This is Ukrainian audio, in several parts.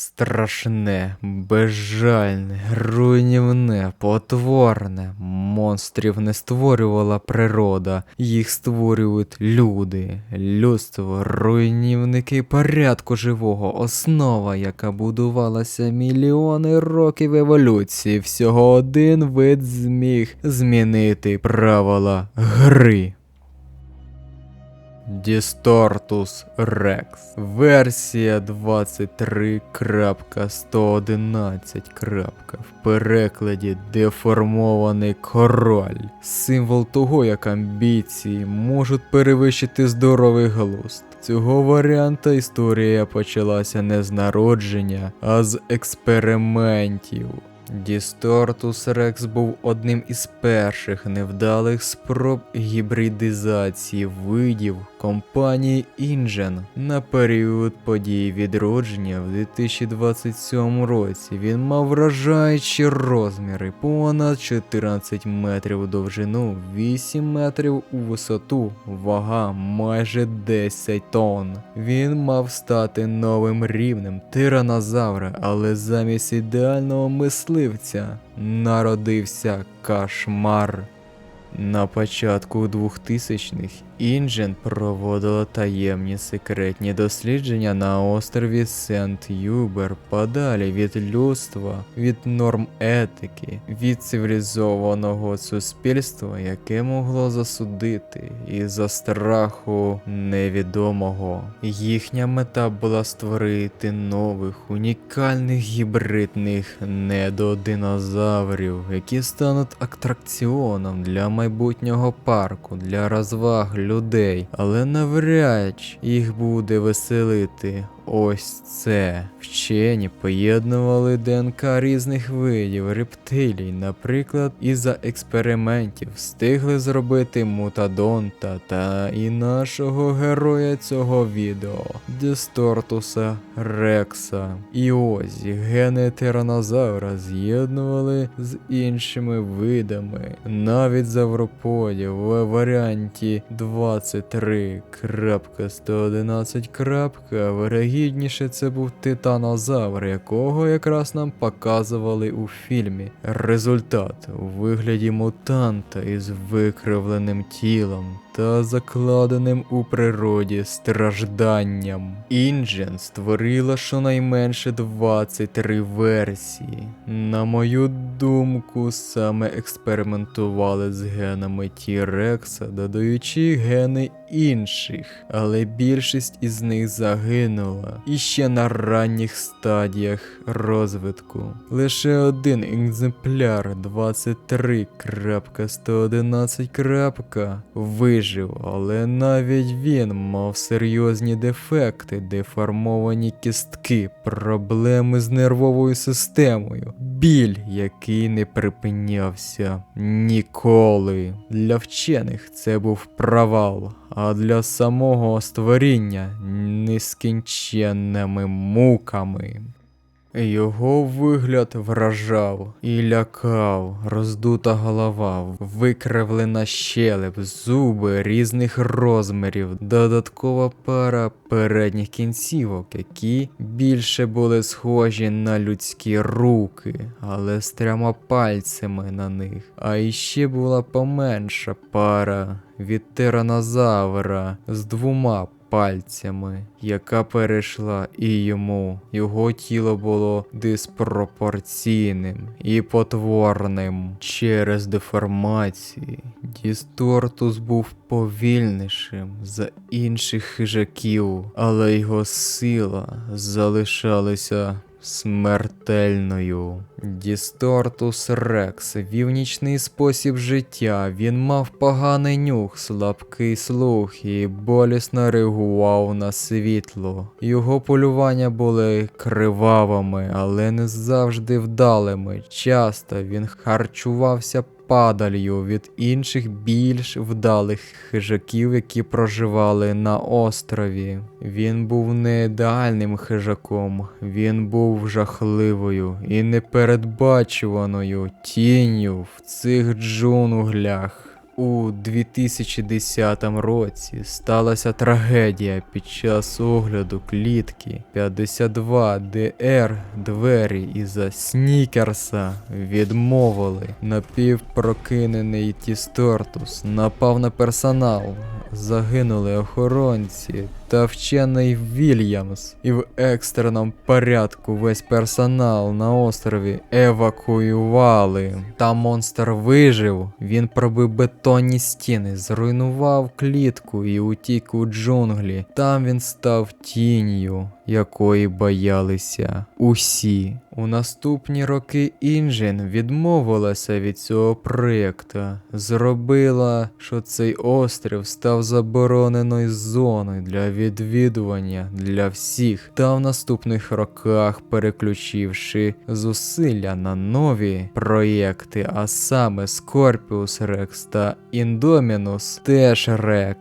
Страшне, безжальне, руйнівне, потворне. Монстрів не створювала природа, їх створюють люди. Людство, руйнівники порядку живого, основа, яка будувалася мільйони років еволюції. Всього один вид зміг змінити правила гри. Дістортус Рекс. Версія 23.111. В перекладі деформований король. Символ того, як амбіції можуть перевищити здоровий глузд. Цього варіанта історія почалася не з народження, а з експериментів. Дістортус Рекс був одним із перших невдалих спроб гібридизації видів компанії Інжен на період подій відродження в 2027 році. Він мав вражаючі розміри, понад 14 метрів у довжину, 8 метрів у висоту, вага майже 10 тонн. Він мав стати новим рівнем тиранозавра, але замість ідеального мисливця народився кошмар. На початку 2000-х Інжен проводила таємні секретні дослідження на острові Сент-Юбер подалі від людства, від норм етики, від цивілізованого суспільства, яке могло засудити із-за страху невідомого. Їхня мета була створити нових унікальних гібридних недодинозаврів, які стануть атракціоном для майбутнього парку, для розваг людей, але навряд їх буде веселити. Ось це. Вчені поєднували ДНК різних видів рептилій, наприклад, із-за експериментів встигли зробити мутадонта та і нашого героя цього відео Дістортуса Рекса. І ось гени тиранозавра з'єднували з іншими видами, навіть завроподів в варіанті 23.111. Вирогідніше це був титанозавр, якого якраз нам показували у фільмі. Результат у вигляді мутанта із викривленим тілом та закладеним у природі стражданням. Інжен створила щонайменше 23 версії. На мою думку, саме експериментували з генами Тірекса, додаючи гени інших, але більшість із них загинула і ще на ранніх стадіях розвитку. Лише один екземпляр 23.111. вижив, але навіть він мав серйозні дефекти, деформовані кістки, проблеми з нервовою системою, біль, який не припинявся ніколи. Для вчених це був провал, а для самого створіння нескінченними муками. Його вигляд вражав і лякав, роздута голова, викривлена щелеп, зуби різних розмірів, додаткова пара передніх кінцівок, які більше були схожі на людські руки, але з трьома пальцями на них. А іще була поменша пара від тиранозавра з двома пальцями, яка перейшла і йому. Його тіло було диспропорційним і потворним через деформації. Дістортус був повільнішим за інших хижаків, але його сила залишалася смертельною. Дістортус Рекс вів нічний спосіб життя. Він мав поганий нюх, слабкий слух і болісно реагував на світло. Його полювання були кривавими, але не завжди вдалими. Часто він харчувався падалью від інших більш вдалих хижаків, які проживали на острові. Він був не ідеальним хижаком, він був жахливою і непередбачуваною тінню в цих джунглях. У 2010 році сталася трагедія під час огляду клітки 52 ДР двері із-за снікерса відмовили. Напівпрокинений Тістортус напав на персонал. Загинули охоронці та вчений Вільямс, і в екстреному порядку весь персонал на острові евакуювали. Та монстр вижив. Він пробив бетонні стіни, зруйнував клітку і утік у джунглі. Там він став тінню, якої боялися усі. У наступні роки Інжен відмовилася від цього проєкту, зробила, що цей острів став забороненою зоною для відвідування для всіх, та в наступних роках переключивши зусилля на нові проєкти, а саме Scorpius Rex та Indominus теж Rex.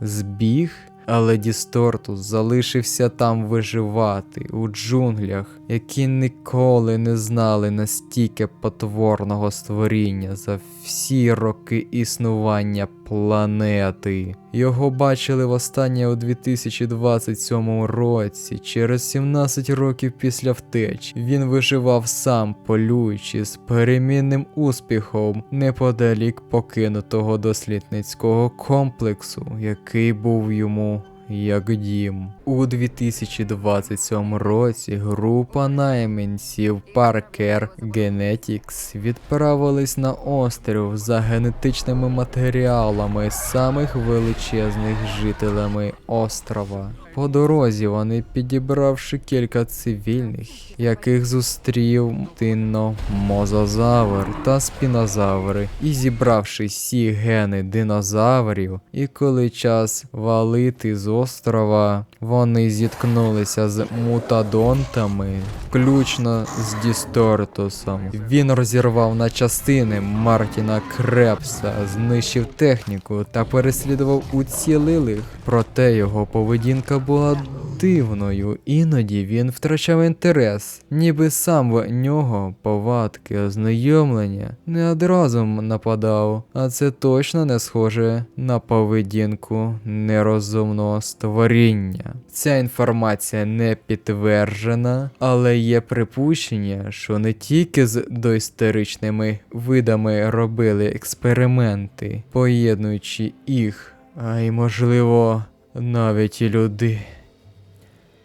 Збіг але Дістортус залишився там виживати у джунглях, які ніколи не знали настільки потворного створіння за всі роки існування планети. Його бачили востаннє у 2027 році, через 17 років після втеч. Він виживав сам, полюючи з перемінним успіхом неподалік покинутого дослідницького комплексу, який був йому як дім. У 2027 році група найманців Parker Genetics відправились на острів за генетичними матеріалами самих величезних жителями острова. По дорозі вони, підібравши кілька цивільних, яких зустрів тинно мозазавр та спінозаври, і зібравши всі гени динозаврів, і коли час валити з острова, вони зіткнулися з мутадонтами, включно з Дістортусом. Він розірвав на частини Мартіна Крепса, знищив техніку та переслідував уцілилих, проте його поведінка була дивною, іноді він втрачав інтерес, ніби сам в нього повадки ознайомлення не одразу нападав, а це точно не схоже на поведінку нерозумного створіння. Ця інформація не підтверджена, але є припущення, що не тільки з доісторичними видами робили експерименти, поєднуючи їх, а й можливо навіть і люди.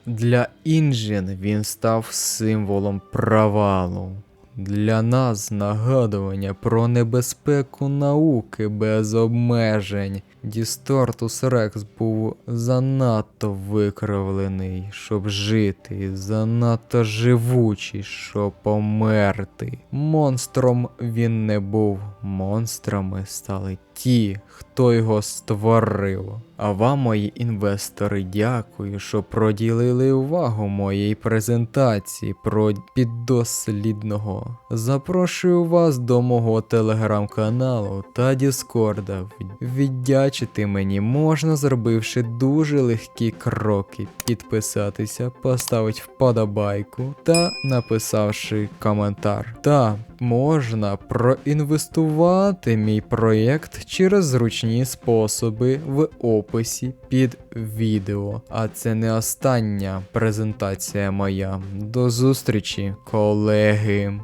Для Інжен він став символом провалу. Для нас нагадування про небезпеку науки без обмежень. Дістортус Рекс був занадто викривлений, щоб жити, занадто живучий, щоб померти. Монстром він не був. Монстрами стали ті, хто його створив. А вам, мої інвестори, дякую, що проділили увагу моїй презентації про піддослідного. Запрошую вас до мого телеграм-каналу та Діскорда. Віддячити мені можна, зробивши дуже легкі кроки, підписатися, поставити вподобайку та написавши коментар. Та можна проінвестувати мій проєкт через зручні способи в описі під відео. А це не остання презентація моя. До зустрічі, колеги.